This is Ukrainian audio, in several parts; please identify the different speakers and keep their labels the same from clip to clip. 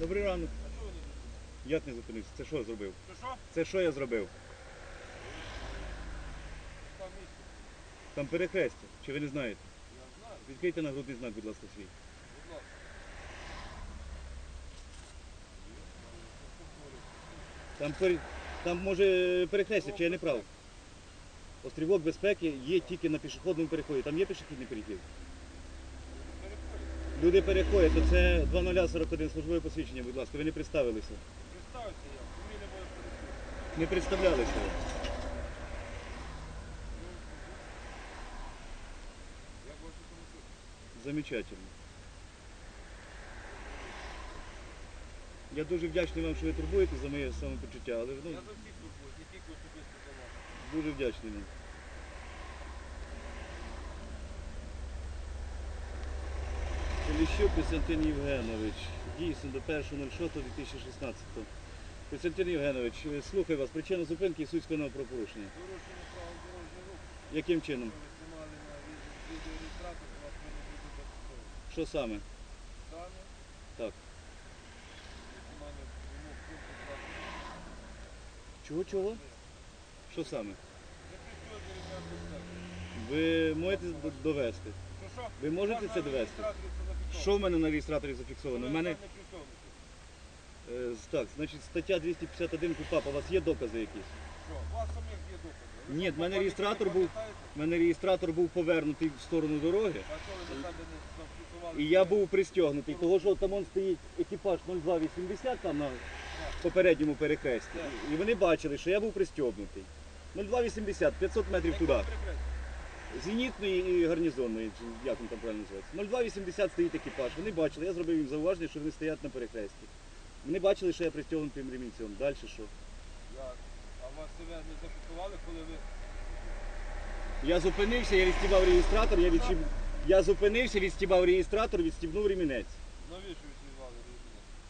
Speaker 1: Добрий ранок. Як не зупинився? Це що я зробив?
Speaker 2: Що що?
Speaker 1: Це що я зробив?
Speaker 2: Там місце.
Speaker 1: Там перехрестя. Чи ви не знаєте?
Speaker 2: Я знаю.
Speaker 1: Відкрийте нагрудний знак, будь ласка, свій.
Speaker 2: Будь ласка.
Speaker 1: Там, пер... там може перехрестя, чи я не прав? Острівок безпеки є тільки на пішохідному переході. Там є пішохідний перехід? Люди переходять, то це 2041 службове посвідчення, будь ласка, ви не представилися.
Speaker 2: Представся я. Фамілія моя.
Speaker 1: Не представлялися.
Speaker 2: Як ваші комісії?
Speaker 1: Замечательно. Я дуже вдячний вам, що ви турбуєтесь за моє самопочуття, але ну,
Speaker 2: Я за всіх турбуюсь, не тільки особисто за вас.
Speaker 1: дуже вдячний вам. Поліщук Костянтин Євгенович. Дійсно, до 1.06.2016. Костянтин Євгенович, е, слухаю вас. Причина зупинки і суть скоєного правопорушення.
Speaker 2: Порушення правил дорожнього руху.
Speaker 1: Яким чином?
Speaker 2: Знімали на відео- відеореєстратор, у вас повинно бути зафіксовано.
Speaker 1: Що саме?
Speaker 2: Саме
Speaker 1: Так.
Speaker 2: знімання вимог пункту 20.
Speaker 1: Чого чого? Що саме? Ви можете довести? Ви можете це довести?
Speaker 2: реєстраторі це.
Speaker 1: Що в мене на реєстраторі зафіксовано? У мене е, так, значить, стаття 251 КУПАП. У вас є докази якісь?
Speaker 2: Що? У вас самих є докази.
Speaker 1: Ні, в мене реєстратор був-? У мене реєстратор був повернутий в сторону дороги.
Speaker 2: А що ви на себе не зафіксували?
Speaker 1: І я був пристягнутий, того що там он стоїть екіпаж 0280 там на попередньому перехресті. І вони бачили, що я був пристягнутий. 0280, 500 метрів туди. Зенітної і гарнізонної, чи як він там правильно називається. 0280 стоїть екіпаж. Вони бачили, я зробив їм зауваження, що вони стоять на перехресті. Вони бачили, що я пристягнутим ремінцем. Далі що?
Speaker 2: А вас себе не зафіксували, коли ви...
Speaker 1: Я зупинився, я відстібав реєстратор, я відстіб... Я зупинився, відстібав реєстратор, відстібнув ремінець.
Speaker 2: Навіщо звали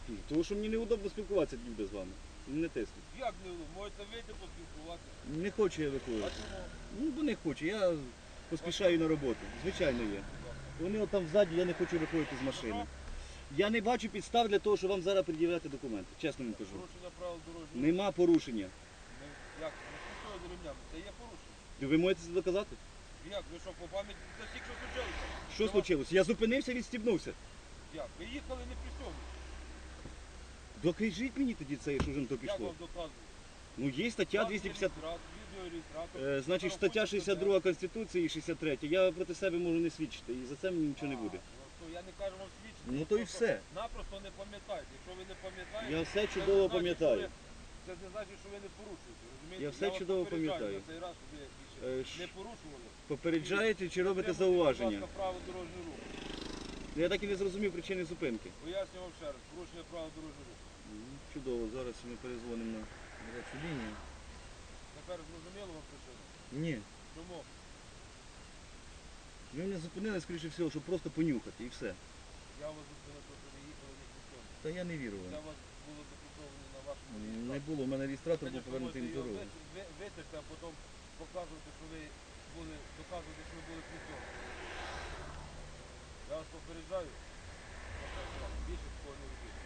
Speaker 2: ремінець?
Speaker 1: Тому що мені неудобно спілкуватися люди з вами. Не тиснуть.
Speaker 2: Як не? Можете вийти поспілкуватися.
Speaker 1: Не хочу я
Speaker 2: А чому?
Speaker 1: Ну, бо не хочу, я поспішаю на роботу. Звичайно є. Вони от там ззаді, я не хочу виходити з машини. Я не бачу підстав для того, щоб вам зараз пред'являти документи. Чесно вам кажу.
Speaker 2: Порушення правил дорожнього.
Speaker 1: Нема порушення.
Speaker 2: Не- Як? Не. Це є порушення.
Speaker 1: Ви можете це доказати?
Speaker 2: Як? Ви що, по пам'яті? Це тільки що случилося.
Speaker 1: Що
Speaker 2: Це
Speaker 1: случилось? Я зупинився, відстібнувся.
Speaker 2: Як? Ви їхали не пристойно.
Speaker 1: Докажіть мені тоді це, що вже на то
Speaker 2: Як
Speaker 1: пішло.
Speaker 2: вам доказують?
Speaker 1: Ну є стаття 250. Е, значить, стаття 62 Конституції і 63. Я проти себе можу не свідчити, і за це мені нічого не буде.
Speaker 2: Ну, я не кажу вам свідчити.
Speaker 1: Ну, то і
Speaker 2: Просто
Speaker 1: все.
Speaker 2: Напросто не пам'ятаєте. Якщо ви не пам'ятаєте,
Speaker 1: Я все
Speaker 2: це
Speaker 1: чудово
Speaker 2: значить,
Speaker 1: пам'ятаю.
Speaker 2: що ви- Це не значить, що ви не порушуєте. Розумієте?
Speaker 1: Я все
Speaker 2: вас
Speaker 1: чудово
Speaker 2: попереджаю
Speaker 1: пам'ятаю.
Speaker 2: на цей раз, щоб ви більше
Speaker 1: Е, ш-
Speaker 2: не порушували.
Speaker 1: Попереджаєте чи робите
Speaker 2: Дотримуйтесь,
Speaker 1: зауваження?
Speaker 2: Ласка, право дорожнього руху.
Speaker 1: Я так і не зрозумів причини зупинки.
Speaker 2: Поясню вам ще раз. Порушення правил дорожнього руху.
Speaker 1: Ну, Чудово, зараз ми перезвонимо на гарячу лінію.
Speaker 2: Тепер зрозуміло вам причину?
Speaker 1: Ні.
Speaker 2: Чому?
Speaker 1: Ви мене зупинили, скоріше всього, щоб просто понюхати і все.
Speaker 2: Я вас зупинив, то що ви їхали не пристойно.
Speaker 1: Та я не вірю
Speaker 2: Для
Speaker 1: вам.
Speaker 2: вас було зафіксовано на вашому
Speaker 1: Не було, у мене реєстратор був повернутий
Speaker 2: можете
Speaker 1: дорогу.
Speaker 2: ви- ви- витягти, а потім показувати, що ви були, доказувати, що ви були пристойні. Я вас попереджаю. Більше такого не робіть.